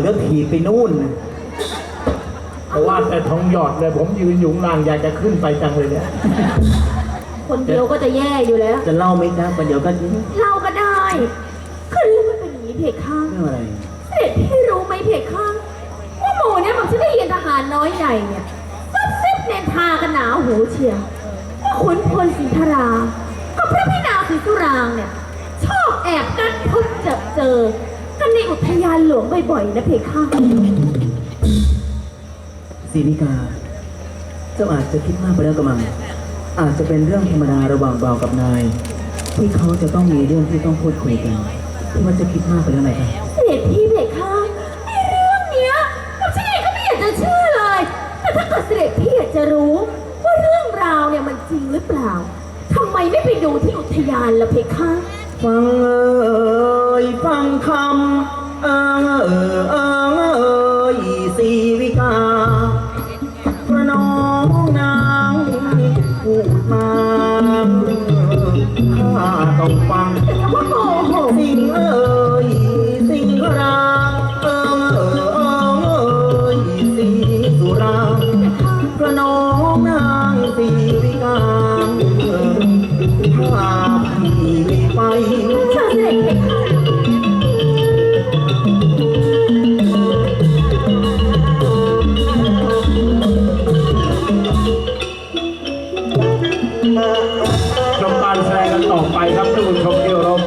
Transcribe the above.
เดี๋ยวถีบไปนู่น เพราะว่าแต่ทองหยอดเลยผมยืนอยู่ข้างล่างอยากจะขึ้นไปจังเลยเนี่ย คนเดียวก็จะแย่อยู่แล้ว จะเล่าไหมจ๊ะประเดี๋ยวก็เล่าก็ได้คือเรื่องมันเป็นอย่างนี้เพคะเรื่องอะไร เสด็จพี่รู้ไหมเพคะว่าหมู่เนี่ยมันจะได้ยินทหารน้อยใหญ่เนี่ยซับซิบเนนทากันหนาหูเชียวว่าขุนพลศรีธรากับพระพินาศรีสุรางค์เนี่ยชอบแอบนัดพบเจอเจอกันใน อุทยานหลวงบ่อยๆนะเพคะสีนิกา เจ้าอาจจะคิดมากไปแล้วกระมัง อาจจะเป็นเรื่องธรรมดาระหว่างบ่าวกับนาย ที่เขาจะต้องมีเรื่องที่ต้องพูดคุยกันที่ว่าจะคิดมากไปแล้วไหนกันเสด็จพี่เพคะไอ้เรื่องเนี้ยผมฉันเองก็ไม่อยากจะเชื่อเลย แต่ถ้าเกิดเสด็จพี่อยากจะรู้ ว่าเรื่องราวเนี่ยมันจริงหรือเปล่าทำไมไม่ไปดูที่อุทยานล่ะเพคะ ฟังเอ่ยฟังคำ เอ่งเอ่ยเอ่งเอ่ยสีวิกาพระน้องนางพูดมาข้าต้องฟังแต่ว่าโกหกสิ่งเอ่ยสิ่งรักเอ่งเอ่ยเอ่งเอ่ยสีสุรางพระน้องนางสีวิกาถ้าพี่ไป ทำการแสดงกันต่อไปครับท่านผู้ชมที่รัา